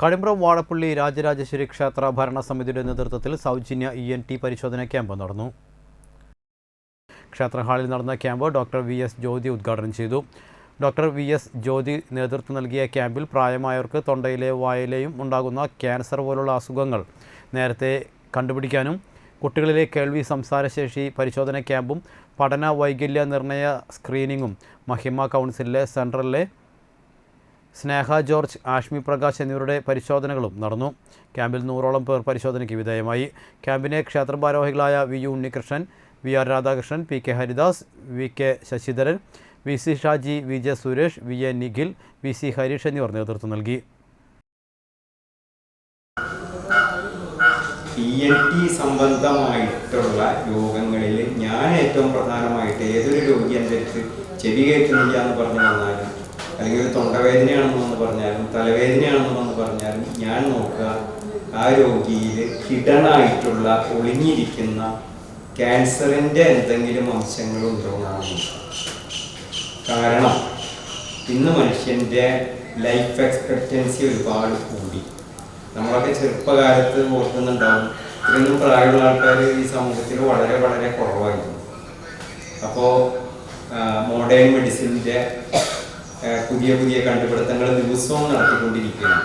കഴിമ്പ്രം വാഴപ്പള്ളി രാജരാജേശ്വരി ക്ഷേത്ര ഭരണസമിതിയുടെ നേതൃത്വത്തിൽ സൗജന്യ ഇ എൻ ടി പരിശോധന ക്യാമ്പ് നടന്നു. ക്ഷേത്ര ഹാളിൽ നടന്ന camp doctor V S Jyothi ഉദ്ഘാടനം ചെയ്തു. ഡോക്ടർ വി എസ് ജ്യോതി നേതൃത്വം നൽകിയ ക്യാമ്പിൽ പ്രായമായവർക്ക് തൊണ്ടയിലെ വായിലെയും ഉണ്ടാകുന്ന ക്യാൻസർ പോലുള്ള അസുഖങ്ങൾ നേരത്തെ കണ്ടുപിടിക്കാനും കുട്ടികളിലെ കേൾവി സംസാരശേഷി പരിശോധന ക്യാമ്പും പഠന വൈകല്യ നിർണയ സ്ക്രീനിങ്ങും മഹിമ കൗൺസിലിലെ സെൻട്രലിലെ സ്നേഹ ജോർജ് ആഷ്മി പ്രകാശ് എന്നിവരുടെ പരിശോധനകളും നടന്നു. ക്യാമ്പിൽ നൂറോളം പേർ പരിശോധനയ്ക്ക് വിധേയമായി. ക്യാമ്പിനെ ക്ഷേത്ര ഭാരവാഹികളായ V U Unnikrishnan V R Radhakrishnan P K Haridas V K Sasidharan V C Shaji V J Suresh V A Nikhil V C Harish എന്നിവർ നേതൃത്വം നൽകി. ടി സംബന്ധമായിട്ടുള്ള രോഗങ്ങളിൽ ഞാൻ ഏറ്റവും പ്രധാനമായിട്ട് ഏതൊരു രോഗി അടുത്ത് ചെവി കേൾക്കുന്നില്ല എന്ന് പറഞ്ഞു വന്നാലും അല്ലെങ്കിൽ ഒരു തൊണ്ടവേദനയാണെന്ന് വന്ന് പറഞ്ഞാലും തലവേദനയാണെന്ന് വന്ന് പറഞ്ഞാലും ഞാൻ നോക്കുക ആ രോഗിയിൽ ഹിഡനായിട്ടുള്ള ഒളിഞ്ഞിരിക്കുന്ന ക്യാൻസറിന്റെ എന്തെങ്കിലും അംശങ്ങളുണ്ടോ എന്നാണ്. കാരണം ഇന്ന് മനുഷ്യന്റെ ലൈഫ് എക്സ്പെക്റ്റൻസി ഒരുപാട് കൂടി നമ്മളൊക്കെ ചെറുപ്പകാലത്ത് ഓർക്കുന്നുണ്ടാവും ഇത്രയൊന്നും പ്രായമുള്ള ആൾക്കാർ ഈ സമൂഹത്തിൽ വളരെ വളരെ കുറവായിരുന്നു അപ്പോൾ മോഡേൺ മെഡിസിന്റെ പുതിയ പുതിയ കണ്ടുപിടുത്തങ്ങൾ ദിവസവും നടത്തിക്കൊണ്ടിരിക്കുകയാണ്.